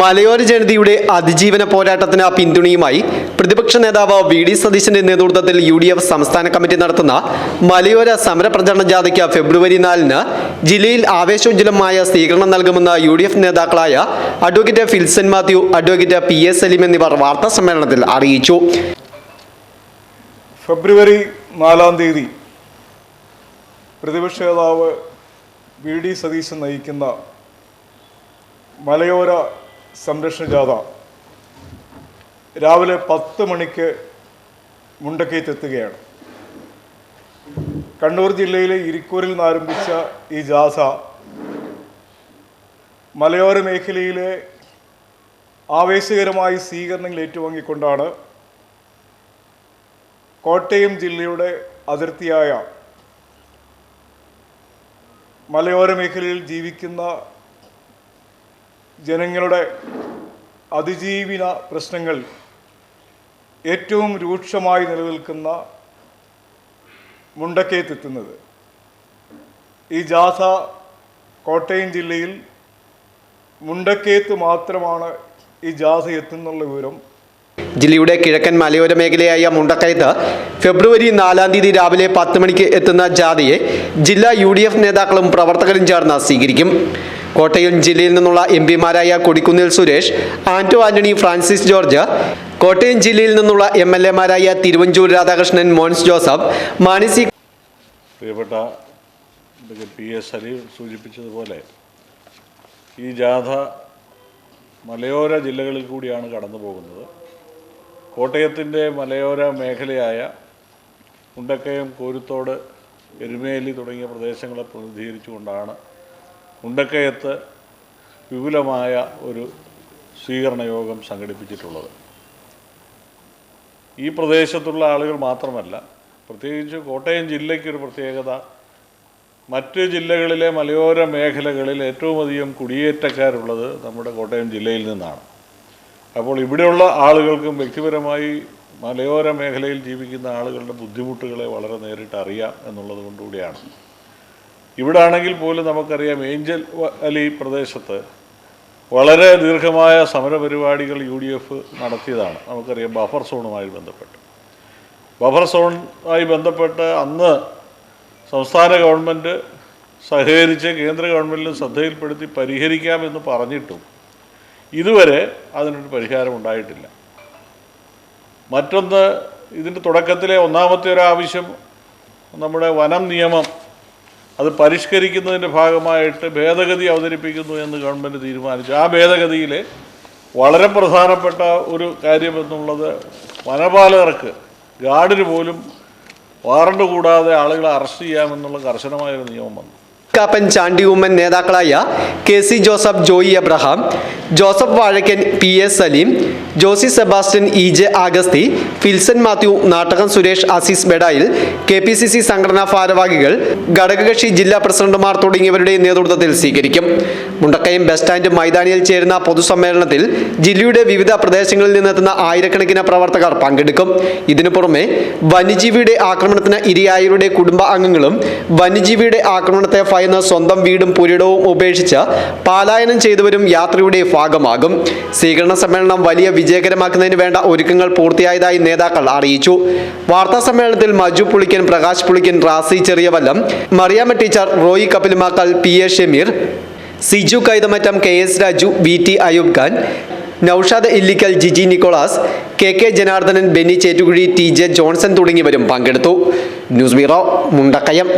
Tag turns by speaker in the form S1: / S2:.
S1: മലയോര ജനതയുടെ അതിജീവന പോരാട്ടത്തിന് പിന്തുണയുമായി പ്രതിപക്ഷ നേതാവ് വി ഡി സതീശന്റെ നേതൃത്വത്തിൽ യു ഡി എഫ് സംസ്ഥാന കമ്മിറ്റി നടത്തുന്ന മലയോര സമര പ്രചരണ ജാഥയ്ക്ക് ഫെബ്രുവരി നാലിന് ജില്ലയിൽ ആവേശോജ്വലമായ സ്വീകരണം നൽകുമെന്ന് യു ഡി എഫ് നേതാക്കളായ advocate Filson Mathew advocate P S Saleem എന്നിവർ വാർത്താ സമ്മേളനത്തിൽ അറിയിച്ചു.
S2: ഫെബ്രുവരി നാലാം തീയതി പ്രതിപക്ഷ നേതാവ് വി ഡി സതീശൻ നയിക്കുന്ന മലയോര സംരക്ഷണ ജാഥ. രാവിലെ പത്ത് മണിക്ക് മുണ്ടക്കയത്തെത്തുകയാണ് കണ്ണൂർ ജില്ലയിലെ ഇരിക്കൂരിൽ നിന്ന് ആരംഭിച്ച ഈ ജാഥ മലയോര മേഖലയിലെ ആവേശകരമായ സ്വീകരണങ്ങൾ ഏറ്റുവാങ്ങിക്കൊണ്ടാണ് കോട്ടയം ജില്ലയുടെ അതിർത്തിയായ മലയോര മേഖലയിൽ ജീവിക്കുന്ന ജനങ്ങളുടെ അതിജീവന പ്രശ്നങ്ങൾ ഏറ്റവും രൂക്ഷമായി നിലനിൽക്കുന്ന മുണ്ടക്കയത്തെത്തുന്നത്. ഈ ജാഥ കോട്ടയം ജില്ലയിൽ മുണ്ടക്കയത്ത് മാത്രമാണ് ഈ ജാഥ എത്തുന്നുള്ള വിവരം.
S1: ജില്ലയുടെ കിഴക്കൻ മലയോര മേഖലയായ മുണ്ടക്കയത്ത് ഫെബ്രുവരി നാലാം തീയതി രാവിലെ പത്ത് മണിക്ക് എത്തുന്ന ജാഥയെ ജില്ലാ യു നേതാക്കളും പ്രവർത്തകരും ചേർന്ന് സ്വീകരിക്കും. കോട്ടയം ജില്ലയിൽ നിന്നുള്ള എം പിമാരായ കൊടിക്കുന്നിൽ സുരേഷ് ആന്റോ ആന്റണി ഫ്രാൻസിസ് ജോർജ് കോട്ടയം ജില്ലയിൽ നിന്നുള്ള എം എൽ എമാരായ തിരുവഞ്ചൂർ രാധാകൃഷ്ണൻ മോൻസ് ജോസഫ് മാനസി
S3: പ്രിയപ്പെട്ട പി എസ് സൂചിപ്പിച്ചതുപോലെ ഈ ജാഥ മലയോര ജില്ലകളിൽ കൂടിയാണ് കടന്നു പോകുന്നത്. കോട്ടയത്തിന്റെ മലയോര മേഖലയായ ഉണ്ടക്കയം കോരുത്തോട് എരുമേലി തുടങ്ങിയ പ്രദേശങ്ങളെ പ്രതിനിധീകരിച്ചുകൊണ്ടാണ് മുണ്ടക്കയത്ത് വിപുലമായ ഒരു സ്വീകരണ യോഗം സംഘടിപ്പിച്ചിട്ടുള്ളത്. ഈ പ്രദേശത്തുള്ള ആളുകൾ മാത്രമല്ല പ്രത്യേകിച്ച് കോട്ടയം ജില്ലയ്ക്കൊരു പ്രത്യേകത മറ്റ് ജില്ലകളിലെ മലയോര മേഖലകളിൽ ഏറ്റവും അധികം കുടിയേറ്റക്കാരുള്ളത് നമ്മുടെ കോട്ടയം ജില്ലയിൽ നിന്നാണ്. അപ്പോൾ ഇവിടെയുള്ള ആളുകൾക്കും വ്യക്തിപരമായി മലയോര മേഖലയിൽ ജീവിക്കുന്ന ആളുകളുടെ ബുദ്ധിമുട്ടുകളെ വളരെ നേരിട്ട് അറിയാം എന്നുള്ളത് കൊണ്ടുകൂടിയാണ്. ഇവിടെ ആണെങ്കിൽ പോലും നമുക്കറിയാം ഏഞ്ചൽ അലി പ്രദേശത്ത് വളരെ ദീർഘമായ സമരപരിപാടികൾ യു ഡി എഫ് നടത്തിയതാണ്. നമുക്കറിയാം ബഫർ സോണുമായി ബന്ധപ്പെട്ട്. ബഫർ സോണുമായി ബന്ധപ്പെട്ട് അന്ന് സംസ്ഥാന ഗവൺമെന്റ് സഹകരിച്ച് കേന്ദ്ര ഗവൺമെന്റിന് ശ്രദ്ധയിൽപ്പെടുത്തി പരിഹരിക്കാമെന്ന് പറഞ്ഞിട്ടും ഇതുവരെ അതിനൊരു പരിഹാരം ഉണ്ടായിട്ടില്ല മറ്റൊന്ന് ഇതിന്റെ തുടക്കത്തിലെ ഒന്നാമത്തെ ഒരു ആവശ്യം നമ്മുടെ വനം നിയമം അത് പരിഷ്കരിക്കുന്നതിന്റെ ഭാഗമായിട്ട് ഭേദഗതി അവതരിപ്പിക്കുന്നു എന്ന് ഗവൺമെന്റ് തീരുമാനിച്ചു. ആ ഭേദഗതിയിൽ വളരെ പ്രധാനപ്പെട്ട ഒരു കാര്യം എന്നുള്ളത് വനപാലകർക്ക് ഗാർഡിന് പോലും വാറണ്ട് കൂടാതെ ആളുകളെ അറസ്റ്റ് ചെയ്യാമെന്നുള്ള കർശനമായൊരു നിയമം വന്നു.
S1: കാപ്പൻ ചാണ്ടി ഉമ്മൻ നേതാക്കളായ K C Joseph Joy Abraham Joseph Vazhakkan P S Saleem Josy Sebastian E J Augusty Filson Mathew Nattakam Suresh Azeez Bedayil K P C C സംഘടനാ ഭാരവാഹികൾ ഘടകകക്ഷി ജില്ലാ പ്രസിഡന്റുമാർ തുടങ്ങിയവരുടെ നേതൃത്വത്തിൽ സ്വീകരിക്കും. മുണ്ടക്കയം ബസ് സ്റ്റാൻഡ് മൈതാനിയിൽ ചേരുന്ന പൊതുസമ്മേളനത്തിൽ ജില്ലയുടെ വിവിധ പ്രദേശങ്ങളിൽ നിന്നെത്തുന്ന ആയിരക്കണക്കിന് പ്രവർത്തകർ പങ്കെടുക്കും. ഇതിനു പുറമെ വന്യജീവിയുടെ ആക്രമണത്തിന് ഇരയായവരുടെ കുടുംബ അംഗങ്ങളും വന്യജീവിയുടെ ആക്രമണത്തെ ഭയന്ന് സ്വന്തം വീടും പുരിടവും ഉപേക്ഷിച്ച് പാലായനം ചെയ്തവരും യാത്രയുടെ ഭാഗമാകും. സ്വീകരണ സമ്മേളനം വലിയ വിജയകരമാക്കുന്നതിന് വേണ്ട ഒരുക്കങ്ങൾ പൂർത്തിയായതായി നേതാക്കൾ അറിയിച്ചു. വാർത്താ സമ്മേളനത്തിൽ Maju Pulikkan Prakash Pulikkan Rasi Cheriyavallam Mariyama teacher Roy Kapilmakkal P A Shameer Siju Kaithamattam K S Raju V T Ayub Khan Naushad Illikkal Jiji Nicholas K K Janardhanan Benny Chettukuzhi T J Johnson തുടങ്ങിയവരും പങ്കെടുത്തു. News bureau Mundakkayam.